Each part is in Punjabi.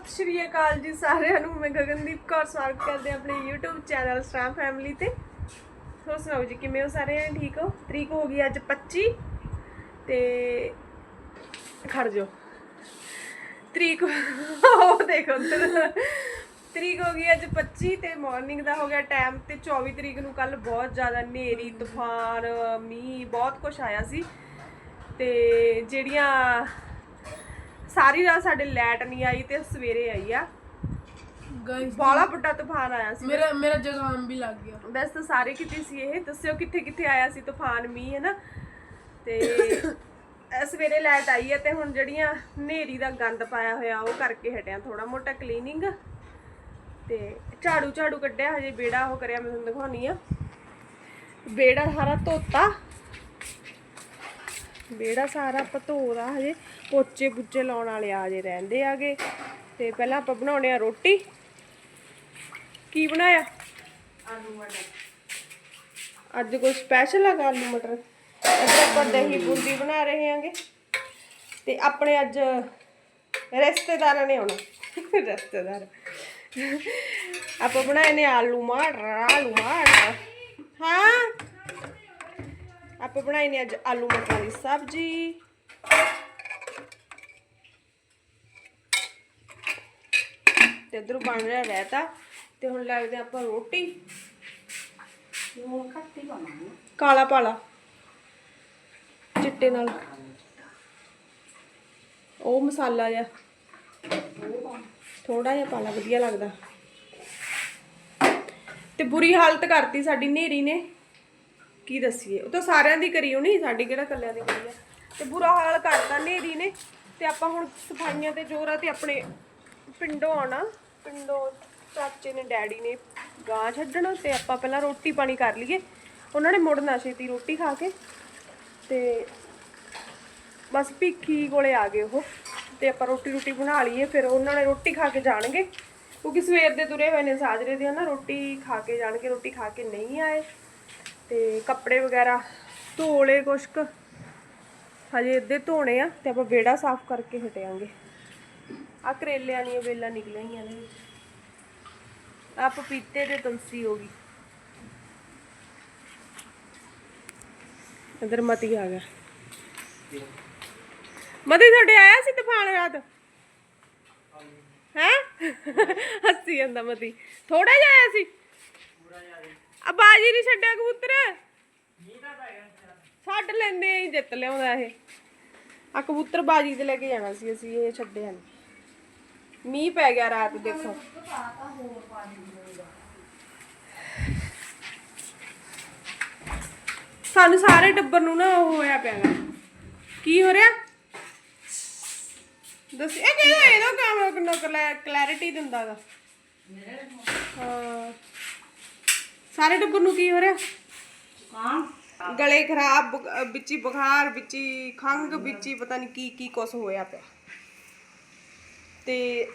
ਸਤਿ ਸ਼੍ਰੀ ਅਕਾਲ ਜੀ ਸਾਰਿਆਂ ਨੂੰ। ਮੈਂ ਗਗਨਦੀਪ ਕੌਰ ਸਵਾਗਤ ਕਰਦੇ ਆਪਣੇ YouTube ਚੈਨਲ ਸਟਾਰ ਫੈਮਿਲੀ ਤੇ। ਹੋਰ ਸੁਣਾਓ ਜੀ, ਕਿਵੇਂ ਹੋ ਸਾਰੇ ਜਣੇ ਠੀਕ ਹੋ? ਤਰੀਕ ਹੋ ਗਈ ਅੱਜ 25 ਤੇ ਖੜ ਜਾਓ। ਤਰੀਕ ਉਹ ਦੇਖੋ ਤਰੀਕ ਹੋ ਗਈ ਅੱਜ 25 ਤੇ ਮਾਰਨਿੰਗ ਦਾ ਹੋ ਗਿਆ ਟਾਈਮ ਤੇ 24 ਤਰੀਕ ਨੂੰ ਕੱਲ ਬਹੁਤ ਜ਼ਿਆਦਾ ਹਨੇਰੀ, ਤੂਫਾਨ, ਮੀਂਹ, ਬਹੁਤ ਕੁਝ ਆਇਆ ਸੀ। ਤੇ ਜਿਹੜੀਆਂ ਸਾਰੀ ਰਾਤ ਸਾਡੇ ਲਾਈਟ ਨਹੀਂ ਆਈ ਤੇ ਸਵੇਰੇ ਆਈ ਆ। ਗਾਇਸ ਬਾਲਾ ਵੱਡਾ ਤੂਫਾਨ ਆਇਆ ਸੀ। ਮੇਰਾ ਮੇਰਾ ਜ਼ੁਕਾਮ ਵੀ ਲੱਗ ਗਿਆ। ਵੈਸੇ ਤਾਂ ਸਾਰੇ ਕਿਤੇ ਸੀ ਇਹ। ਦੱਸਿਓ ਕਿੱਥੇ ਕਿੱਥੇ ਆਇਆ ਸੀ ਤੂਫਾਨ ਮੀਂਹ ਹੈ ਨਾ ਤੇ ਇਹ ਸਵੇਰੇ ਲਾਈਟ ਆਈ ਹੈ ਤੇ ਹੁਣ ਜਿਹੜੀਆਂ ਹਨੇਰੀ ਦਾ ਗੰਦ ਪਾਇਆ ਹੋਇਆ ਉਹ ਕਰਕੇ ਹਟਿਆ ਥੋੜਾ ਮੋਟਾ ਕਲੀਨਿੰਗ। ਤੇ ਝਾੜੂ ਝਾੜੂ ਕੱਢਿਆ ਹਜੇ ਬੇੜਾ ਉਹ ਕਰਿਆ ਮੈਂ ਤੁਹਾਨੂੰ ਦਿਖਾਉਣੀ ਆ। ਬੇੜਾ ਸਾਰਾ ਧੋਤਾ। ਬੇੜਾ ਸਾਰਾ ਆਪਾਂ ਧੋਦਾ ਹਜੇ ਪੋਚੇ ਪੁੱਚੇ ਲਾਉਣ ਵਾਲੇ ਆ ਜੇ ਰਹਿੰਦੇ ਆਗੇ। ਤੇ ਪਹਿਲਾਂ ਆਪਾਂ ਬਣਾਉਣੇ ਆ ਰੋਟੀ। ਕੀ ਬਣਾਇਆ? ਆਲੂ ਮਟਰ। ਅੱਜ ਕੋਈ ਸਪੈਸ਼ਲ ਹੈਗਾ ਆਲੂ ਮਟਰ? ਅੱਜ ਆਪਾਂ ਦਹੀਂ ਬੂੰਦੀ ਬਣਾ ਰਹੇ ਹਾਂਗੇ ਤੇ ਆਪਣੇ ਅੱਜ ਰਿਸ਼ਤੇਦਾਰਾਂ ਨੇ ਆਉਣਾ। ਰਿਸ਼ਤੇਦਾਰ। ਆਪਾਂ ਬਣਾਏ ਨੇ ਆਲੂ ਮਟਰ ਆਲੂ ਮਟਰ। ਹਾਂ? ਆਪਾਂ ਬਣਾਈ ਨੇ ਅੱਜ ਆਲੂ ਮਟਰਾਂ ਦੀ ਸਬਜ਼ੀ। ਤੇ ਇਧਰ ਬਣ ਰਿਹਾ ਰਾਇਤਾ। ਤੇ ਹੁਣ ਲੱਗਦੇ ਆਪਾਂ ਰੋਟੀ। ਕਾਲਾ ਪਾਲਾ। ਚਿੱਟੇ ਨਾਲ। ਉਹ ਮਸਾਲਾ ਜਿਹਾ। ਥੋੜਾ ਜਿਹਾ ਪਾਲਾ ਵਧੀਆ ਲੱਗਦਾ। ਤੇ ਬੁਰੀ ਹਾਲਤ ਕਰਤੀ ਸਾਡੀ ਨੇਰੀ ਨੇ। ਕੀ ਦੱਸੀਏ? ਉਹ ਤਾਂ ਸਾਰਿਆਂ ਦੀ ਕਰੀ ਹੋਣੀ ਸਾਡੀ ਕਿਹੜਾ ਕੱਲਿਆਂ ਦੀ ਕਰੀ ਆ। ਤੇ ਬੁਰਾ ਹਾਲ ਕਰਤਾ ਨੇਰੀ ਨੇ, ਤੇ ਆਪਾਂ ਹੁਣ ਸਫਾਈਆਂ ਤੇ ਆ ਤੇ ਆਪਣੇ ਪਿੰਡੋਂ ਆਉਣਾ। ਪਿੰਡੋਂ ਚਾਚੇ ਨੇ, ਡੈਡੀ ਨੇ ਗਾਂ ਛੱਡਣਾ ਤੇ ਆਪਾਂ ਪਹਿਲਾਂ ਰੋਟੀ ਪਾਣੀ ਕਰ ਲਈਏ। ਉਹਨਾਂ ਨੇ ਮੁੜਨਾ ਛੇਤੀ ਰੋਟੀ ਖਾ ਕੇ। ਤੇ ਬਸ ਭਿੱਖੀ ਕੋਲੇ ਆ ਗਏ ਉਹ। ਤੇ ਆਪਾਂ ਰੋਟੀ ਰੋਟੀ ਬਣਾ ਲਈਏ, ਫਿਰ ਉਹਨਾਂ ਨੇ ਰੋਟੀ ਖਾ ਕੇ ਜਾਣਗੇ। ਕਿਉਂਕਿ ਸਵੇਰ ਦੇ ਤੁਰੇ ਹੋਏ ਨੇ ਸਾਜਰੇ ਦੇ ਨਾ ਰੋਟੀ ਖਾ ਕੇ ਜਾਣਗੇ, ਰੋਟੀ ਖਾ ਕੇ ਨਹੀਂ ਆਏ। ਤੇ ਕੱਪੜੇ ਵਗੈਰਾ ਧੋਲੇ ਕੁਛ ਕੁ ਹਜੇ ਅੱਧੇ ਧੋਣੇ ਆ ਤੇ ਆਪਾਂ ਵਿਹੜਾ ਸਾਫ਼ ਕਰਕੇ ਹਟਿਆਂਗੇ। ਆ ਕਰੇਲਿਆਂ ਦੀਆਂ ਵੇਲਾਂ ਨਿਕਲੀਆਂ ਹੋਈਆਂ ਨੇ। ਆ ਪਪੀਤੇ ਤੇ ਤੁਲਸੀ ਹੋ ਗਈ। ਇਧਰ ਮਤੀ ਆ ਗਿਆ। ਮਤੀ, ਤੁਹਾਡੇ ਆਇਆ ਸੀ ਤੂਫਾਨ ਰਾਤ? ਹੈ? ਹੱਸੀ ਜਾਂਦਾ ਮਤੀ। ਥੋੜਾ ਜਿਹਾ ਆਇਆ ਸੀ? ਆ ਬਾਜੀ ਨਹੀਂ ਛੱਡਿਆ ਕਬੂਤਰ। ਛੱਡ ਲੈਂਦੇ ਹੀ ਜਿੱਤ ਲਿਆਉਂਦਾ ਇਹ। ਆ ਕਬੂਤਰ ਬਾਜੀ ਤੇ ਲੈ ਕੇ ਜਾਣਾ ਸੀ, ਅਸੀਂ ਇਹ ਛੱਡਿਆ ਨਹੀਂ। ਮੀਂਹ ਪੈ ਗਿਆ ਰਾਤ, ਦੇਖੋ। ਸਾਨੂੰ ਸਾਰੇ ਟੱਬਰ ਨੂੰ ਨਾ ਉਹ ਹੋਇਆ ਪਿਆ ਗਾ। ਕੀ ਹੋ ਰਿਹਾ? ਦੱਸ, ਇਹ ਕਿਹਦਾ ਇਹਦਾ ਕੈਮਰਾ ਕਿੰਨਾ ਕਲੈਰਿਟੀ ਦਿੰਦਾ ਹਾਂ। ਸਾਰੇ ਟੱਬਰ ਨੂੰ ਕੀ ਹੋ ਰਿਹਾ? ਹਾਂ। ਗਲੇ ਖਰਾਬ ਬੁਖ- ਵਿੱਚੀ ਬੁਖਾਰ ਵਿੱਚੀ ਖੰਗ ਵਿੱਚੀ ਪਤਾ ਨਹੀਂ ਕੀ ਕੀ ਕੁਛ ਹੋਇਆ ਪਿਆ। ਤੇ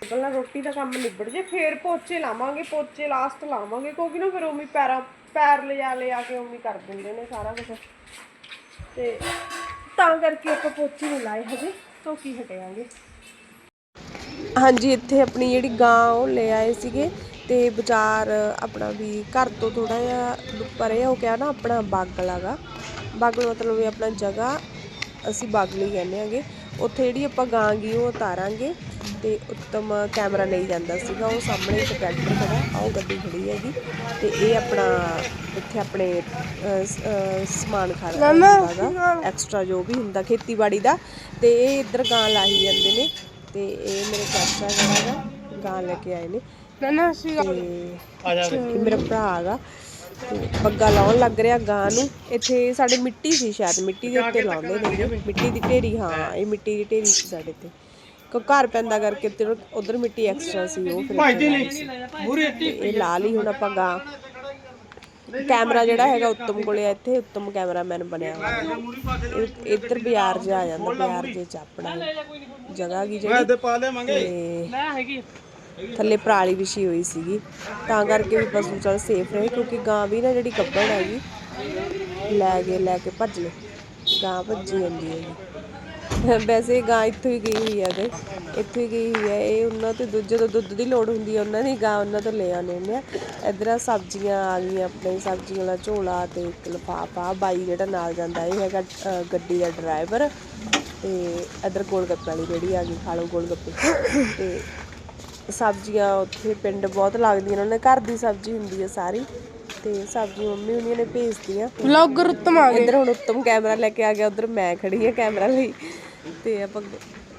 ਪਹਿਲਾਂ ਰੋਟੀ ਦਾ ਕੰਮ ਨਿਬੜ ਜੇ ਫੇਰ ਪੋਚੇ ਲਾਵਾਂਗੇ ਪੋਚੇ ਲਾਸਟ ਲਾਵਾਂਗੇ ਕਿਉਂਕਿ ਨਾ ਫਿਰ ਉਵੇਂ ਪੈਰਾਂ ਪੈਰ ਲਿਜਾ ਲਿਆ ਕੇ ਉਵੇਂ ਕਰ ਦਿੰਦੇ ਨੇ ਸਾਰਾ ਕੁਝ ਤੇ ਤਾਂ ਕਰਕੇ ਆਪਾਂ ਪੋਚੇ ਨਹੀਂ ਲਾਏ ਹਜੇ ਤੋਂ ਕੀ ਹਟਿਆਂਗੇ। ਹਾਂਜੀ ਇੱਥੇ ਆਪਣੀ ਜਿਹੜੀ ਗਾਂ ਉਹ ਲੈ ਆਏ ਸੀਗੇ। ਤੇ ਬਾਜ਼ਾਰ ਆਪਣਾ ਵੀ ਘਰ ਤੋਂ ਥੋੜਾ ਜਿਹਾ ਪਰੇ ਹੋ ਗਿਆ ਨਾ ਆਪਣਾ ਬਾਗਲ ਹੈਗਾ ਬਾਗਲ ਮਤਲਬ ਵੀ ਆਪਣਾ ਜਗ੍ਹਾ ਅਸੀਂ ਬਾਗਲੀ ਕਹਿੰਦੇ ਆਂਗੇ ਉੱਥੇ ਜਿਹੜੀ ਆਪਾਂ ਗਾਂ ਗੀ ਉਹ ਉਤਾਰਾਂਗੇ ਤੇ ਉੱਤਮ ਕੈਮਰਾ ਲਈ ਜਾਂਦਾ ਸੀਗਾ। ਉਹ ਸਾਹਮਣੇ ਇੱਕ ਟਰੈਕਟਰ ਖੜਾ ਆ ਉਹ ਗੱਡੀ ਖੜੀ ਹੈਗੀ ਤੇ ਇਹ ਆਪਣਾ ਇੱਥੇ ਆਪਣੇ ਸਮਾਨ ਖੜਾ ਹੁੰਦਾ ਐਕਸਟਰਾ ਜੋ ਵੀ ਹੁੰਦਾ ਖੇਤੀਬਾੜੀ ਦਾ ਤੇ ਇਹ ਇੱਧਰ ਗਾਂ ਲਾਈ ਜਾਂਦੇ ਨੇ ਤੇ ਇਹ ਮੇਰੇ ਚਾਚਾ ਜਿਹੜਾ ਹੈਗਾ ਗਾਂ ਲੈ ਕੇ ਆਏ ਨੇ। ਨਾ ਸੀ ਮੇਰਾ ਭਰਾ ਹੈਗਾ। ਤੇ ਬੱਗਾ ਲਾਉਣ ਲੱਗ ਰਿਹਾ ਗਾਂ ਨੂੰ। ਇੱਥੇ ਸਾਡੇ ਮਿੱਟੀ ਸੀ ਸ਼ਾਇਦ ਮਿੱਟੀ ਦੇ ਉੱਤੇ ਲਾਉਂਦੇ ਨੇ ਮਿੱਟੀ ਦੀ ਢੇਰੀ ਹਾਂ ਇਹ ਮਿੱਟੀ ਦੀ ਢੇਰੀ ਸੀ ਸਾਡੇ ਤੇ ਕੋ ਘਰ ਪੈਂਦਾ ਕਰਕੇ ਤੇ ਉਧਰ ਮਿੱਟੀ ਐਕਸਟਰਾ ਸੀ ਉਹ ਫਿਰ ਸੀ। ਇਹ ਲਾ ਲਈ ਹੁਣ ਆਪਾਂ ਗਾਂ। ਕੈਮਰਾ ਜਿਹੜਾ ਹੈਗਾ ਉੱਤਮ ਕੋਲੇ ਆ ਇੱਥੇ ਉੱਤਮ ਕੈਮਰਾਮੈਨ ਬਣਿਆ ਹੋਇਆ। ਇੱਧਰ ਬਾਜ਼ਾਰ ਜਾ ਆ ਜਾਂਦਾ ਬਾਜ਼ਾਰ ਦੇ ਚ ਆਪਣਾ ਜਗ੍ਹਾ ਕੀ ਜਿਹੜੀ। ਤੇ ਹੈਗੀ। ਥੱਲੇ ਪਰਾਲੀ ਵਿਛੀ ਹੋਈ ਸੀਗੀ। ਤਾਂ ਕਰਕੇ ਵੀ ਪਸ਼ੂ ਚਲ ਸੇਫ ਰਹੇ, ਕਿਉਂਕਿ ਗਾਂ ਵੀ ਨਾ ਜਿਹੜੀ ਗੱਭਣ ਹੈਗੀ, ਲੈ ਗਏ, ਲੈ ਕੇ ਭੱਜ ਲਏ। ਗਾਂ ਭੱਜੀ ਜਾਂਦੀ ਹੈਗੀ। ਵੈਸੇ ਗਾਂ ਇੱਥੋਂ ਹੀ ਗਈ ਹੋਈ ਹੈ ਤੇ, ਇੱਥੋਂ ਹੀ ਗਈ ਹੋਈ ਹੈ ਇਹ ਉਹਨਾਂ ਤੋਂ ਦੁੱਧ, ਜਦੋਂ ਦੁੱਧ ਦੀ ਲੋੜ ਹੁੰਦੀ ਹੈ ਉਹਨਾਂ ਦੀ ਗਾਂ ਉਹਨਾਂ ਤੋਂ ਲੈ ਆਉਂਦੇ ਹੁੰਦੇ ਆ। ਇੱਧਰ ਸਬਜ਼ੀਆਂ ਆ ਗਈਆਂ ਆਪਣੇ ਸਬਜ਼ੀਆਂ ਵਾਲਾ ਝੋਲਾ ਤੇ ਇੱਕ ਲਫਾਫਾ, ਬਾਈ ਜਿਹੜਾ ਨਾਲ ਜਾਂਦਾ, ਇਹ ਹੈਗਾ ਗੱਡੀ ਦਾ ਡਰਾਈਵਰ। ਤੇ ਇੱਧਰ ਗੋਲ ਗੱਪੇ ਵਾਲੀ ਜਿਹੜੀ ਆ ਗਈ, ਖਾ ਲਓ ਗੋਲ ਗੱਪੇ ਤੇ ਸਬਜ਼ੀਆਂ ਉੱਥੇ ਪਿੰਡ ਬਹੁਤ ਲੱਗਦੀਆਂ ਉਹਨਾਂ ਦੇ ਘਰ ਦੀ ਸਬਜ਼ੀ ਹੁੰਦੀ ਹੈ ਸਾਰੀ ਤੇ ਸਬਜ਼ੀ ਮੰਮੀ ਹੁਣੀਆਂ ਨੇ ਭੇਜਦੀਆਂ ਵਲੌਗਰ ਉੱਤਮ ਆ ਗਏ। ਇੱਧਰ ਹੁਣ ਉੱਤਮ ਕੈਮਰਾ ਲੈ ਕੇ ਆ ਗਿਆ ਉਧਰ ਮੈਂ ਖੜੀ ਹਾਂ ਕੈਮਰਾ ਲਈ ਤੇ ਆਪਾਂ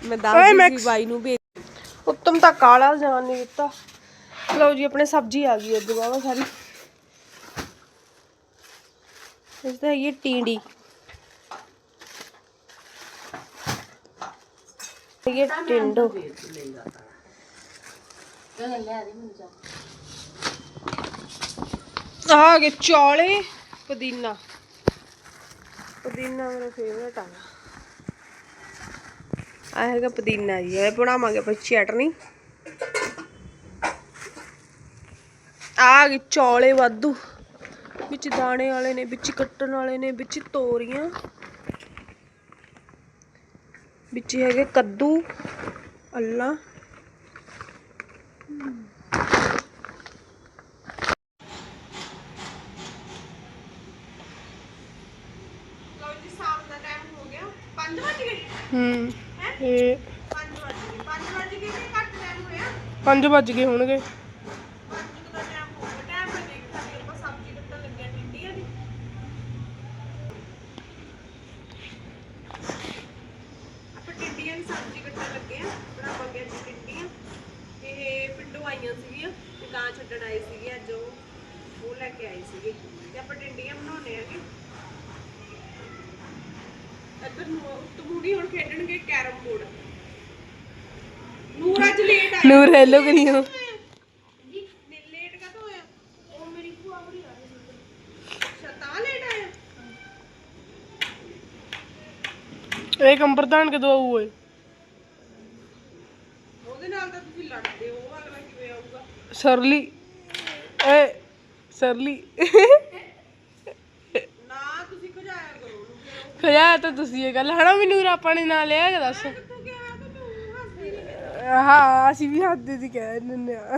ਮੈਂ ਦੱਸਦੀ ਸੀ ਬਾਈ ਨੂੰ ਵੀ ਉੱਤਮ ਤਾਂ ਕਾਲਾ ਜਾਣ ਨਹੀਂ ਦਿੱਤਾ। ਲਓ ਜੀ ਆਪਣੇ ਸਬਜ਼ੀ ਆ ਗਈ ਅੱਗੇ ਬਾਵਾ ਸਾਰੀ। ਇਸ ਤਾਂ ਇਹ ਟੀਂਡੀ। ਇਹ ਟਿੰਡੋ। ਆ ਗਏ ਚੌਲੇ, ਪੁਦੀਨਾ। ਪੁਦੀਨਾ ਮੇਰਾ ਫੇਵਰਟ ਆ। ਆ ਹੈਗਾ ਪੁਦੀਨਾ ਜੀ, ਇਹ ਬਣਾਵਾਂਗੇ ਆਪਾਂ ਚਟਨੀ। ਆ ਗਏ ਚੌਲੇ ਵਾਧੂ। ਵਿੱਚ ਦਾਣੇ ਵਾਲੇ ਨੇ, ਵਿੱਚ ਕੱਟਣ ਵਾਲੇ ਨੇ, ਵਿੱਚ ਤੋਰੀਆਂ। ਵਿੱਚ ਹੈਗੇ ਕੱਦੂ, ਅੱਲਾ ਲਓ ਜੀ ਸ਼ਾਮ ਦਾ ਟਾਈਮ ਹੋ ਗਿਆ। 5 ਵਜ ਗਏ? ਹੂੰ। ਹੈ? ਇਹ 5 ਵਜ ਗਏ। 5 ਵਜ ਗਏ ਕਿ ਘੱਟ ਟਾਈਮ ਹੋਇਆ? 5 ਵੱਜ ਗਏ ਹੋਣਗੇ 5 ਦਾ ਟਾਈਮ ਹੋ ਗਿਆ ਟਾਈਮ ਮੈਂ ਦੇਖ ਸਾਡੀ ਆਪਾਂ ਸਬਜ਼ੀ ਕੱਟਣ ਲੱਗਿਆ ਟਿੰਡੀਆਂ ਦੀ ਆਪਾਂ ਟਿੰਡੀਆਂ ਦੀ ਸਬਜ਼ੀ ਕੱਟਣ ਲੱਗੇ ਆ ਬਣਾਵਾਂਗੇ ਅੱਜ ਟਿੰਡੀਆਂ ਇਹ ਪਿੰਡੋਂ ਆਈਆਂ ਸੀਗੀਆਂ ਤੇ ਗਾਂ ਛੱਡਣ ਆਏ ਸੀਗੇ ਅੱਜ ਉਹ ਉਹ ਲੈ ਕੇ ਆਏ ਸੀਗੇ ਤੇ ਆਪਾਂ ਟਿੰਡੀਆਂ ਬਣਾਉਣੇ ਆਗੇ ਇੱਧਰ ਨੂੰ ਤਮੂੜੀ ਹੁਣ ਖੇਡਣਗੇ ਕੈਰਮ ਬੋਰਡ। ਨੂਰ ਅੱਜ ਲੇਟ ਆਇਆ। ਨੂਰ ਹੈਲੋ ਕਰੀਓ ਜੀ ਲੇਟ ਕਾ ਹੋਇਆ ਉਹ ਮੇਰੀ ਭੂਆ ਬੜੀ ਆ ਰਹੀ ਸੀ। ਸ਼ਤਾ ਲੇਟ ਆਇਆ? ਇਹ ਕੰਪਰਦਾਨ ਕਦੋਂ ਆਊ ਓਏ। ਉਹਦੇ ਨਾਲ ਤਾਂ ਤੁਸੀਂ ਲੜਦੇ ਹੋ ਉਹ ਕਿਵੇਂ ਆਊਗਾ? ਸਰਲੀ। ਏ ਸਰਲੀ। ਨਾ ਤੁਸੀਂ ਭਜਾਇਆ ਕਰੋ ਉਹਨੂੰ ਫਿਰ ਉਹ। ਖਿਆ ਤਾਂ ਤੁਸੀਂ ਇਹ ਗੱਲ। ਹਣਾ ਵੀ ਨੂਰ ਆਪਾਂ ਨੇ ਨਾਲ ਲਿਆ ਦੱਸ। ਤੂੰ ਹੱਸਦੀ ਨਹੀਂ ਹਾਂ ਅਸੀਂ ਵੀ ਹੱਥ ਦੇ ਦੀ ਕਹਿ ਦਿੰਦੇ ਆ।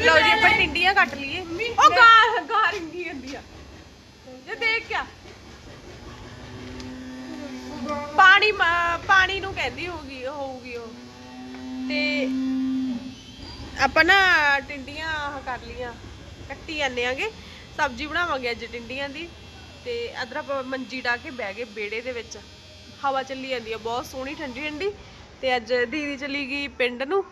ਲਓ ਜੀ ਆਪਾਂ ਟਿੰਡੀਆਂ ਕੱਟ ਲਈਏ। ਉਹ ਗਾਂ ਗਾਂ ਰਿੰਗੀ ਜਾਂਦੀ ਆ। ਜੇ ਦੇਖ ਕਿਆ। ਪਾਣੀ ਮ- ਪਾਣੀ ਨੂੰ ਕਹਿੰਦੀ ਹੋਊਗੀ ਹੋਊਗੀ ਉਹ। ਤੇ ਆਪਾਂ ਨਾ ਟਿੰਡੀਆਂ ਆਹ ਕਰ ਲੀਆਂ ਕੱਟੀ ਜਾਂਦੇ ਆਂਗੇ। ਸਬਜ਼ੀ ਬਣਾਵਾਂਗੇ ਅੱਜ ਟਿੰਡੀਆਂ ਦੀ ਤੇ ਅਦਰ ਆਪਾਂ ਮੰਜੀ ਡਾ ਕੇ ਬਹਿ ਗਏ ਬੇੜੇ ਦੇ ਵਿੱਚ। ਹਵਾ ਚੱਲੀ ਜਾਂਦੀ ਆ, ਬਹੁਤ ਸੋਹਣੀ ਠੰਡੀ ਠੰਡੀ। ਤੇ ਅੱਜ ਦੀਦੀ ਚਲੀ ਗਈ ਪਿੰਡ ਨੂੰ,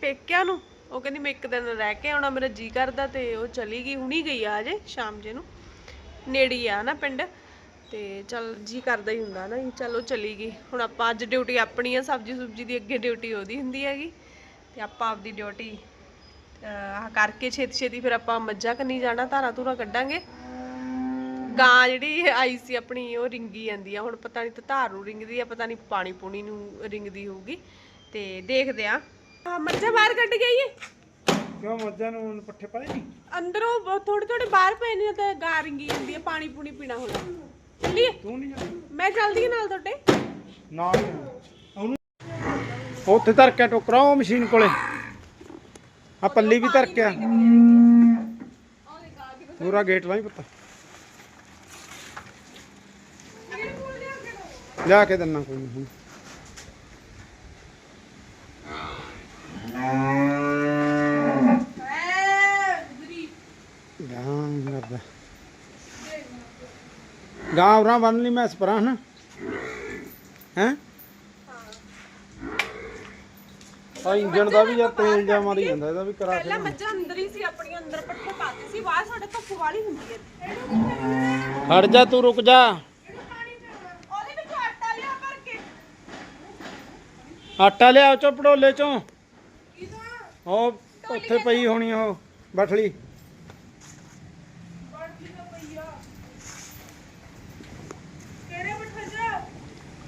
ਪੇਕਿਆਂ ਨੂੰ। ਉਹ ਕਹਿੰਦੀ ਮੈਂ ਇੱਕ ਦਿਨ ਰਹਿ ਕੇ ਆਉਣਾ, ਮੇਰਾ ਜੀ ਕਰਦਾ ਤੇ ਉਹ ਚਲੀ ਗਈ, ਹੁਣੀ ਗਈ ਆ ਹਜੇ, ਸ਼ਾਮ ਜੇ ਨੂੰ। ਨੇੜੀ ਆ ਨਾ ਪਿੰਡ। ਤੇ ਚੱਲ ਜੀ ਕਰਦਾ ਹੀ ਹੁੰਦਾ ਨਾ ਚਲੋ ਚਲੀ ਗਈ। ਹੁਣ ਆਪਾਂ ਅੱਜ ਡਿਊਟੀ ਆਪਣੀ ਆ ਸਬਜੀ ਸੁਬਜੀ ਦੀ ਅੱਗੇ ਡਿਊਟੀ ਉਹਦੀ ਹੁੰਦੀ ਹੈਗੀ। ਤੇ ਆਪਾਂ ਆਪਦੀ ਡਿਊਟੀ ਆਹ ਕਰਕੇ ਛੇਤੀ ਛੇਤੀ ਫਿਰ ਆਪਾਂ ਮੱਝਾਂ ਕੰਨੀ ਜਾਣਾ ਧਾਰਾ ਧੂਰਾ ਕੱਢਾਂਗੇ। ਗਾਂ ਜਿਹੜੀ ਆਈ ਸੀ ਆਪਣੀ ਉਹ ਰਿੰਗੀ ਜਾਂਦੀ ਆ। ਹੁਣ ਪਤਾ ਨਹੀਂ ਧਾਰ ਨੂੰ ਰਿੰਗਦੀ ਆ ਪਤਾ ਨਹੀਂ ਪਾਣੀ ਪੂਣੀ ਨੂੰ ਰਿੰਗਦੀ ਹੋਊਗੀ। ਤੇ ਦੇਖਦੇ ਆ। ਮੱਝਾਂ ਬਾਹਰ ਕੱਢ ਗਈ ਏ ਕਿਉਂ ਮੱਝਾਂ ਨੂੰ ਪੱਠੇ ਪਾਏ ਨਹੀਂ ਅੰਦਰੋਂ ਥੋੜੇ ਥੋੜੇ ਬਾਹਰ ਪਏ ਨੇ ਤੇ ਗਾਂ ਰਿੰਗੀ ਜਾਂਦੀ ਆ ਪਾਣੀ ਪੂਣੀ ਪੀਣਾ ਹੁਣ। ਚੱਲੀਏ। ਤੂੰ ਨਹੀਂ ਜਾਂਦੀ ਮੈਂ ਚੱਲਦੀ ਆ ਨਾਲ ਤੁਹਾਡੇ। ਨਾਲ ਹੀ ਉਹਨੂੰ ਉੱਥੇ ਧਰ ਕੇ ਟੋਕਰਾ ਉਹ ਮਸ਼ੀਨ ਕੋਲੇ। ਆ ਪੱਲੀ ਵੀ ਧਰ ਕੇ ਆ ਪੂਰਾ ਗੇਟ ਲਾਈ ਪੁੱਤ। ਲਿਆ ਕੇ ਦਿੰਨਾ ਕੋਈ ਨਹੀਂ ਗਾਂ ਕਰਦਾ ਗਾਂ ਉਰਾਂ ਬੰਨ ਲਈ ਮੈਂ ਸਪਰਾਂ ਨਾ ਹੈ? ਆ ਇੰਜਣ ਦਾ ਵੀ ਯਾਰ ਤੇਲ ਜਾ ਮਾਰੀ ਜਾਂਦਾ ਇਹਦਾ ਵੀ ਕਰਾ ਕੇ ਪਹਿਲਾਂ ਮੱਝਾਂ ਅੰਦਰ ਹੀ ਸੀ ਆਪਣੀਆਂ ਅੰਦਰ ਪੱਠੇ ਪਾਤੇ ਸੀ ਬਾਹਰ ਸਾਡੇ ਧੁੱਪ ਵਾਲੀ ਹੁੰਦੀ ਹੈ। ਹਟ ਜਾ ਤੂੰ ਰੁਕ ਜਾ। ਉਹਦੇ ਵਿੱਚ ਆਟਾ ਲਿਆ ਭਰ ਕੇ। ਆਟਾ ਲਿਆ ਚੋ ਪੜੋਲੇ ਚੋਂ। ਉਹ ਉੱਥੇ ਪਈ ਹੋਣੀ ਉਹ ਬਠਲੀ।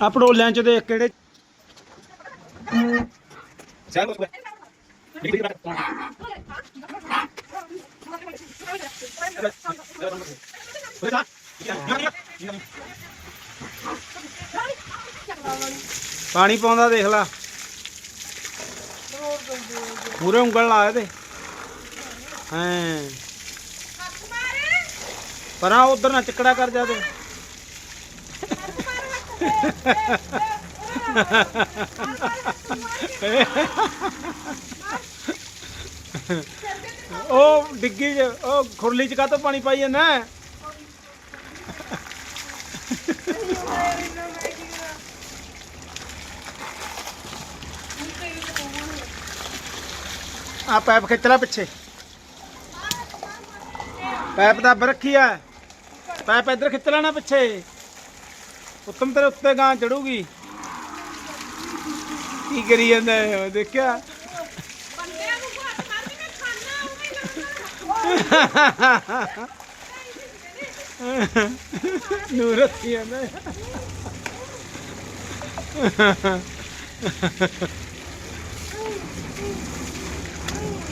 ਆ ਪੜੋਲਿਆਂ ਚ ਦੇ ਕਿਹੜੇ ਪਾਣੀ ਪਾਉਂਦਾ ਦੇਖ ਲਾ। ਪੂਰੇ ਉਂਗਲ ਲਾਏ ਦੇ ਹਾਂ। ਪਰਾਂ ਉਧਰ ਨਾ ਚਿਕੜਾ ਕਰ ਜਾ ਤੇ। ਉਹ ਡਿੱਗੀ ਚ ਉਹ ਖੁਰਲੀ ਚ ਕਾਤੋਂ ਪਾਣੀ ਪਾਈ ਜਾਂਦਾ? ਆ ਪੈਪ ਖਿੱਚ ਲੈ ਪਿੱਛੇ। ਪੈਪ ਦਾ ਰੱਖੀ ਆ। ਪੈਪ ਇੱਧਰ ਖਿੱਚ ਲੈਣਾ ਪਿੱਛੇ। ਉੱਤਮ ਤੇਰੇ ਉੱਤੇ ਗਾਂ ਚੜੂਗੀ। ਕੀ ਕਰੀ ਜਾਂਦਾ ਹੈ ਦੇਖਿਆ? ਬੰਦਿਆਂ ਨੂੰ ਹੱਥ ਮਾਰ ਕੇ ਖਾਣਾ ਉਵੇਂ ਨੂਰ ਰੱਖੀ ਜਾਂਦਾ ਹੈ।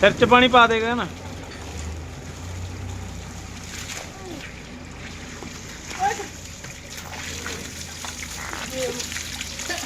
ਸਿਰ ਚ ਪਾਣੀ ਪਾ ਦੇਗਾ ਨਾ।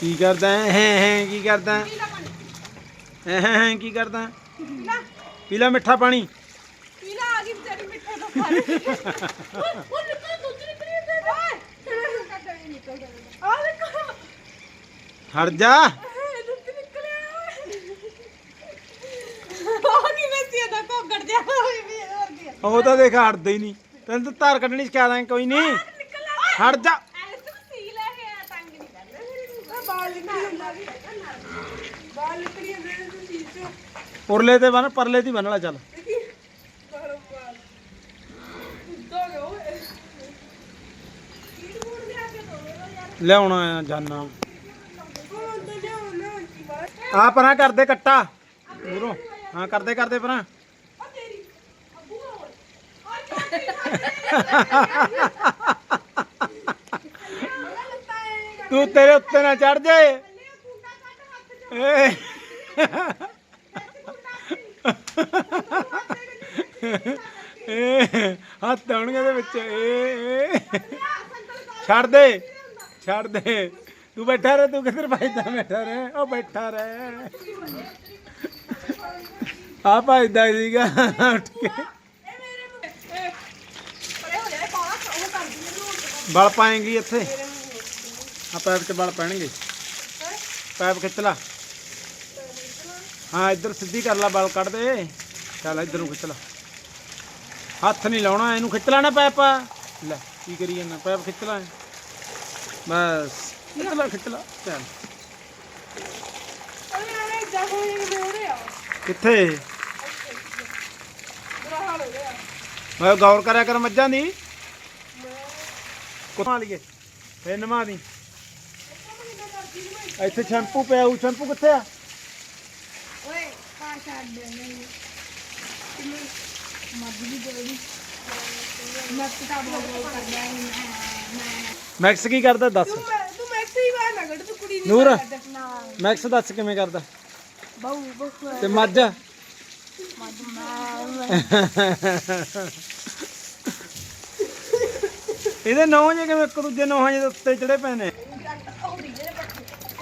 ਕੀ ਕਰਦਾ ਹੈ? ਹੈਂ ਹੈਂ ਕੀ ਕਰਦਾ ਹੈ? ਹੈਂ ਹੈਂ ਹੈਂ ਕੀ ਕਰਦਾ ਹੈ? ਪੀ ਲੈ। ਮਿੱਠਾ ਪਾਣੀ। ਪੀਲਾ ਆ ਗਈ ਵਿਚਾਰੀ ਮਿੱਠੇ ਤੋਂ ਖਾ ਰਹੀ ਉਹ ਨਿਕਲ ਦੁੱਧ ਨਿਕਲੀ ਤੇ ਆ ਦੇਖੋ। ਹਟ ਜਾ। ਦੁੱਧ ਨਿਕਲਿਆ ਉਹ ਕਿਵੇਂ ਸੀ ਇਹਦਾ ਕੋਗੜ ਜਿਹਾ ਹੋਈ ਵੀ ਇਹਦੇ ਵਰਗੀ ਆ। ਉਹ ਤਾਂ ਦੇਖ ਹਟਦਾ ਹੀ ਨਹੀਂ। ਤੈਨੂੰ ਤਾਂ ਧਾਰ ਕੱਢਣੀ ਸਿਖਾ ਦਾਂ ਕੋਈ ਨਹੀਂ। ਹਟ ਜਾ ਐਸ ਉਰਲੇ ਤੇ ਬਨ ਪਰਲੇ ਦੀ ਬੰਨਣਾ ਚੱਲ ਬਾਲ ਬਾਲ ਲਿਆਉਣਾ ਆ ਜਾਨਾ ਆ ਪਰਾਂ ਕਰਦੇ ਕੱਟਾ ਦੂਰੋਂ ਹਾਂ ਕਰਦੇ ਕਰਦੇ ਪਰਾਂ ਉਹ ਤੇਰੀ ਅੱਬੂ ਹੋਰ ਆ ਤੂੰ ਤੇਰੇ ਉੱਤੇ ਨਾ ਚੜ ਜਾਏ ਹੱਥ ਆਉਣਗੇ ਦੇ ਵਿੱਚ। ਏ ਏ। ਛੱਡ ਦੇ। ਛੱਡ ਦੇ। ਤੂੰ ਬੈਠਾ ਰਹਿ ਤੂੰ ਕਿੱਧਰ ਭੱਜਦਾ ਬੈਠਾ ਰਹਿ? ਉਹ ਬੈਠਾ ਰਹਿ। ਆ ਭੱਜਦਾ ਸੀਗਾ। ਉੱਠ ਕੇ। ਬਲ ਪਾਏਗੀ ਇੱਥੇ। ਆ ਪੈਪ 'ਚ ਬਲ ਪੈਣਗੇ। ਪੈਪ ਖਿੱਚ ਲਾ। ਹਾਂ ਇੱਧਰ ਸਿੱਧੀ ਕਰ ਲਾ ਬਲ ਕੱਢ ਦੇ। ਚੱਲ ਇੱਧਰ ਨੂੰ ਖਿੱਚ ਲਾ। ਹੱਥ ਨਹੀਂ ਲਾਉਣਾ ਇਹਨੂੰ ਖਿੱਚ ਲੈਣਾ ਪੈਪ। ਲੈ ਕੀ ਕਰੀ ਜਾਂਦਾ ਪੈਪ ਖਿੱਚ ਲਾ ਬਸ ਖਿੱਚ ਲਾ ਖਿੱਚ ਲਾ ਚੱਲ। ਕਿੱਥੇ? ਮੈਂ ਗੌਰ ਕਰਿਆ ਕਰ ਮੱਝਾਂ ਦੀ। ਕੁੱਤਾ ਲਈਏ ਫੇਰ ਨਮਾ ਦੀ। ਇੱਥੇ ਸ਼ੈਂਪੂ ਪਿਆ ਉਹ ਸ਼ੈਂਪੂ ਕਿੱਥੇ ਆ? ਓਏ ਪਾ ਛੱਡ ਦੇ ਨਹੀਂ ਮੱਝ ਦੀ ਗੋਲੀ ਮੈਂ ਤਾਂ ਬੋਲ ਕਰਦਾ ਮੈਕਸ ਕੀ ਕਰਦਾ ਦੱਸ। ਤੂੰ ਮੈਂ ਤੂੰ ਮੈਕਸ ਹੀ ਬਾਹਰ ਨਾ ਕੱਢ ਤੂੰ ਕੁੜੀ ਨਹੀਂ ਨੂਰ ਨਾ। ਮੈਕਸ ਦੱਸ ਕਿਵੇਂ ਕਰਦਾ? ਬਹੁ ਬਹੁ ਤੇ ਮੱਝ? ਇਹਦੇ ਨੌ ਜੇ ਕਿਵੇਂ ਇੱਕ ਦੂਜੇ ਨੌਹਾਂ ਜੇ ਉੱਤੇ ਚੜੇ ਪਏ ਨੇ?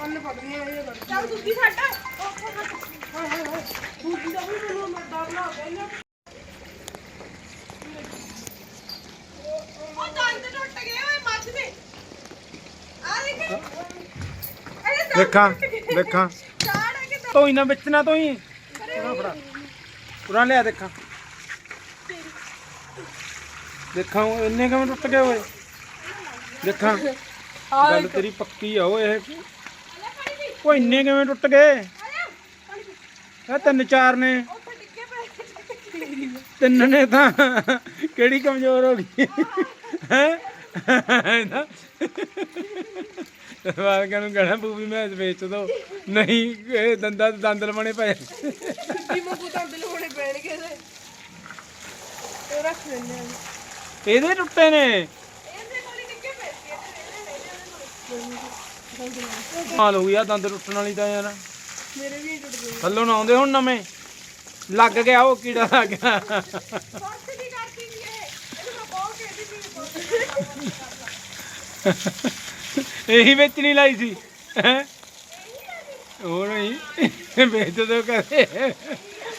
ਕੰਨ ਪੜਦੀਆਂ ਇਹ ਕਰ ਚੱਲ ਦੁੱਧੀ ਛੱਡ? ਦੂਜੀ ਦਾ ਵੀ ਮੈਨੂੰ? ਮੈਂ ਡਰ ਲਾ ਗਿਆ ਉਹ ਦੰਦ ਟੁੱਟ ਗਏ ਓਏ ਮੱਝ ਦੇ। ਆ ਦੇਖ। ਦੇਖਾਂ ਹੈ ਤੋਈ ਨਾ ਵਿੱਚ ਨਾ ਤੋਈ ਪੁਰਾ ਫੜਾ। ਪੁਰਾ ਲਿਆ ਦੇਖਾਂ। ਦੇਖਾਂ ਉਹ ਇੰਨੇ ਕਿਵੇਂ ਟੁੱਟ ਗਏ ਓਏ। ਦੇਖਾਂ। ਗੱਲ ਤੇਰੀ ਪੱਕੀ ਆ ਓਏ ਇਹ। ਉਹ ਇੰਨੇ ਕਿਵੇਂ ਟੁੱਟ ਗਏ? ਇਹ ਤਿੰਨ ਚਾਰ ਨੇ। ਤਿੰਨ ਨੇ ਤਾਂ। ਕਿਹੜੀ ਕਮਜ਼ੋਰ ਹੋ ਗਈ? ਹੈ? ਵਾਲਕਾਂ ਨੂੰ ਕਹਿਣਾ ਵੀ ਮੈਂ ਵੇਚ ਦੋ। ਨਹੀਂ ਇਹ ਦੰਦਾਂ ਤੇ ਦੰਦ ਲਵਾਣੇ ਪਏ। ਕੀ ਪੈਣਗੇ ਇਹਦੇ। ਤੇ ਰੱਖ ਲੈਣੇ ਆ। ਇਹਦੇ ਟੁੱਟੇ ਨੇ। ਇਹਦੇ ਕੋਲ ਹੀ ਨਿੱਕੇ ਪਏ ਸੀ ਇਹਦੇ ਇਹਦੇ ਹਾਲ ਹੋ ਗਿਆ ਦੰਦ ਟੁੱਟਣ ਵਾਲੀ ਤਾਂ ਯਾਰ। ਮੇਰੇ ਵੀ ਟੁੱਟ ਗਏ। ਥੱਲੋਂ ਨਾ ਆਉਂਦੇ ਹੁਣ ਨਵੇਂ। ਲੱਗ ਗਿਆ ਉਹ ਕੀੜਾ ਲੱਗ ਗਿਆ। ਫ਼ਰਕ ਕਰਦੀ ਇਹ। ਇਹਨੂੰ ਮੈਂ ਬਹੁਤ ਕਹਿੰਦੀ ਸੀ ਵੀ ਇਹੀ ਵਿੱਚ ਨਹੀਂ ਲਾਈ ਸੀ। ਹੈਂ? ਹੋਰ ਨਹੀਂ। ਵੇਚ ਦੋ ਕਰੇ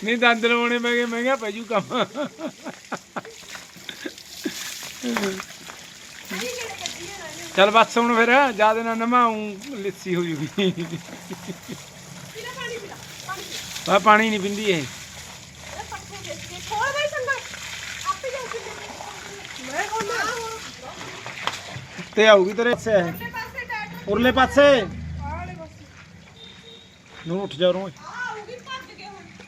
ਨਹੀਂ ਦੰਦ ਲਵਾਉਣੇ ਪੈ ਗਏ ਮਹਿੰਗਾ ਪੈ ਜੂ ਕੰਮ। ਚੱਲ ਬਸ ਹੁਣ ਫਿਰ, ਜ਼ਿਆਦਾ ਨਾ ਨਮਾਉਂ ਲਿੱਸੀ ਹੋ ਜੂਗੀ ਪਾਣੀ ਪੀਲਾ ਪੀ ਆ ਪਾਣੀ ਨਹੀਂ ਪਿੰਦੀ ਇਹ। ਤੇ ਆਊਗੀ ਤੇਰੇ ਪਾਸੇ। ਉਰਲੇ ਪਾਸੇ। ਨੂੰ ਉੱਠ ਜਾ ਰੋ ਆ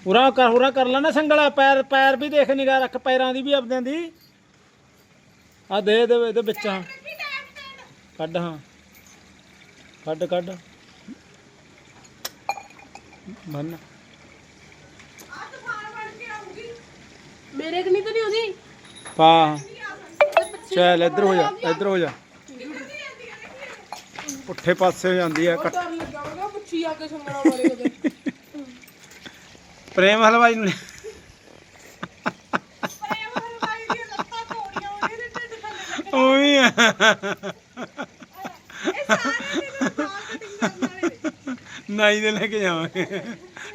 ਉਰਾ ਕਰ ਉਰਾ ਕਰ ਲੈਣਾ ਸੰਗਲਾ। ਪੈਰ ਪੈਰ ਵੀ ਦੇਖ ਨਿਗਾ ਰੱਖ, ਪੈਰਾਂ ਦੀ ਵੀ ਆਪਦਿਆਂ ਦੀ। ਆ ਦੇ ਦੇ ਵਿੱਚ ਹਾਂ ਕੱਢ ਹਾਂ। ਕੱਢ ਕੱਢ। ਬੰਨ। ਮੇਰੇ ਕਨੀ ਤਾਂ ਨਹੀਂ ਆਉਂਦੀ? ਪਾ। ਚੱਲ ਇੱਧਰ ਹੋ ਜਾ ਇੱਧਰ ਹੋ ਜਾ। ਪੁੱਠੇ ਪਾਸੇ ਹੋ ਜਾਂਦੀ ਆ ਕੱਟ। ਡਰ ਲੱਗਾਗਾ ਪੁੱਛੀ ਆ ਕੇ ਸੰਗਣਾ ਵਾਲੇ ਉਹਦੇ ਪ੍ਰੇਮ ਹਲਵਾਈ ਨੂੰ ਪ੍ਰੇਮ ਹਲਵਾਈ ਦੀਆਂ ਲੱਤਾਂ ਤੋੜੀਆਂ ਉਹਨੇ ਦੇ ਢਿੱਡ ਥੱਲੇ ਉਹੀ ਆ ਇਹ ਸਾਰੇ ਦੇ ਨਾਲ ਕਟਿੰਗ ਕਰਨ ਵਾਲੇ ਨੇ ਨਾਈ ਦੇ ਲੈ ਕੇ ਜਾਵਾਂਗੇ।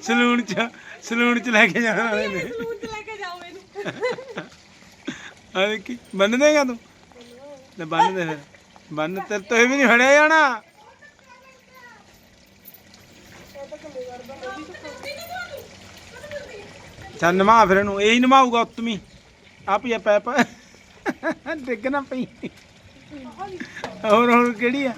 ਸਲੂਨ ਚ ਸਲੂਨ ਚ ਲੈ ਕੇ ਜਾਣ ਵਾਲੇ ਨੇ। ਸਲੂਨ ਚ ਲੈ ਕੇ ਜਾਓ ਇਹਨੂੰ। ਆ ਬੰਨ ਦੇਗਾ ਤੂੰ? ਤੇ ਬੰਨ ਦੇ ਫਿਰ। ਬੰਨ ਤੇ ਤੇ ਵੀ ਨਹੀਂ ਫੜਿਆ ਜਾਣਾ। ਚੱਲ ਨਮਾ ਫਿਰ ਇਹਨੂੰ ਇਹੀ ਨਮਾਊਗਾ ਉਤਮੀ। ਆਪ ਹੀ ਆ ਪੈਪ। ਡਿੱਗ ਨਾ ਪਈ। ਹੋਰ ਹੋਰ ਕਿਹੜੀ ਆ?